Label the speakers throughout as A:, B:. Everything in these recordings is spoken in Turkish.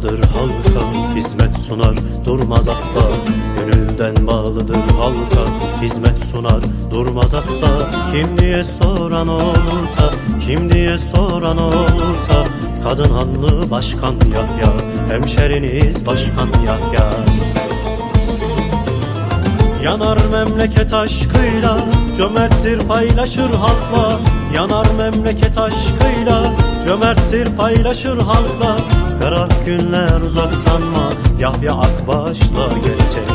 A: Bağlıdır halka hizmet sunar durmaz asla. Gönülden bağlıdır halka hizmet sunar durmaz asla. Kim diye soran olursa kim diye soran olursa Kadın hanlı başkan Yahya hemşeriniz başkan Yahya. Yanar memleket aşkıyla Cömerttir paylaşır halkla. Yanar memleket aşkıyla Cömerttir paylaşır halkla Ferah günler uzak sanma Yahya Akbaş'la gelecek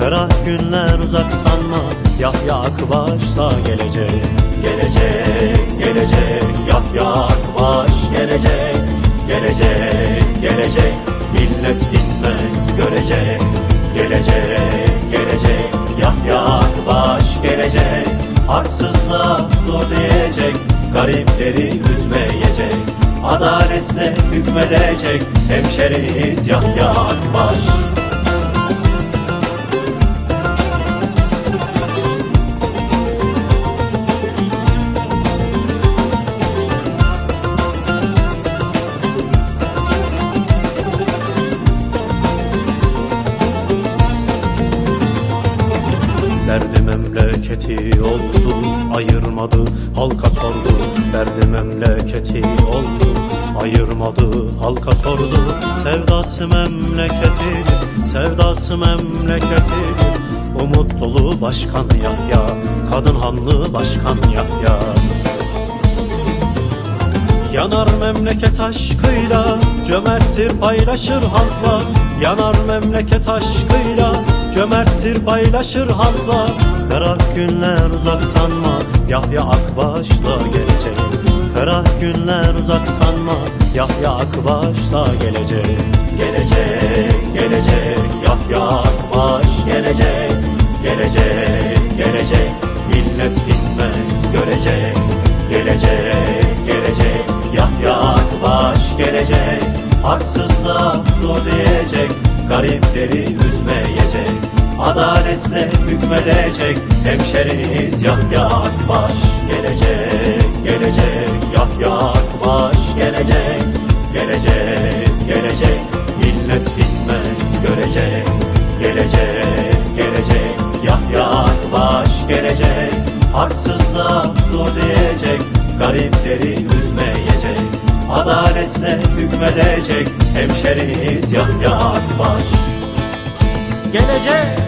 A: Ferah günler uzak sanma Yahya Akbaş'la gelecek Gelecek, gelecek Yahya Akbaş gelecek. Gelecek, gelecek Millet hizmet görecek. Gelecek, gelecek Yahya Akbaş gelecek. Haksızlığa dur diyecek Garipleri üzmeyecek Adaletle hükmedecek Hemşeriniz Yahya Akbaş Derdi memleketi oldu ayırmadı halka sordu. Derdi memleketi oldu ayırmadı halka sordu. Sevdası memleketi sevdası memleketi Umut dolu başkan Yahya kadın hanlı başkan Yahya. Yanar memleket aşkıyla Cömerttir paylaşır halkla Yanar memleket aşkıyla Cömerttir paylaşır halkla Ferah günler uzak sanma. Yahya Akbaş'la gelecek Ferah günler uzak sanma. Yahya Akbaş'la gelecek Gelecek, gelecek Yahya Akbaş gelecek Gelecek, gelecek Millet hizmet görecek Gelecek, gelecek Yahya Akbaş gelecek Haksızlığa Garipleri üzmeyecek Adaletle hükmedecek. Hemşeriniz Yahya Akbaş gelecek Gelecek. Yahya Akbaş gelecek Gelecek, gelecek. Millet hizmet görecek Gelecek, gelecek. Yahya Akbaş gelecek Haksızlığa dur diyecek. Garipleri üzmeyecek Adaletle hükmedecek. Hemşeriniz Yahya Akbaş Gelecek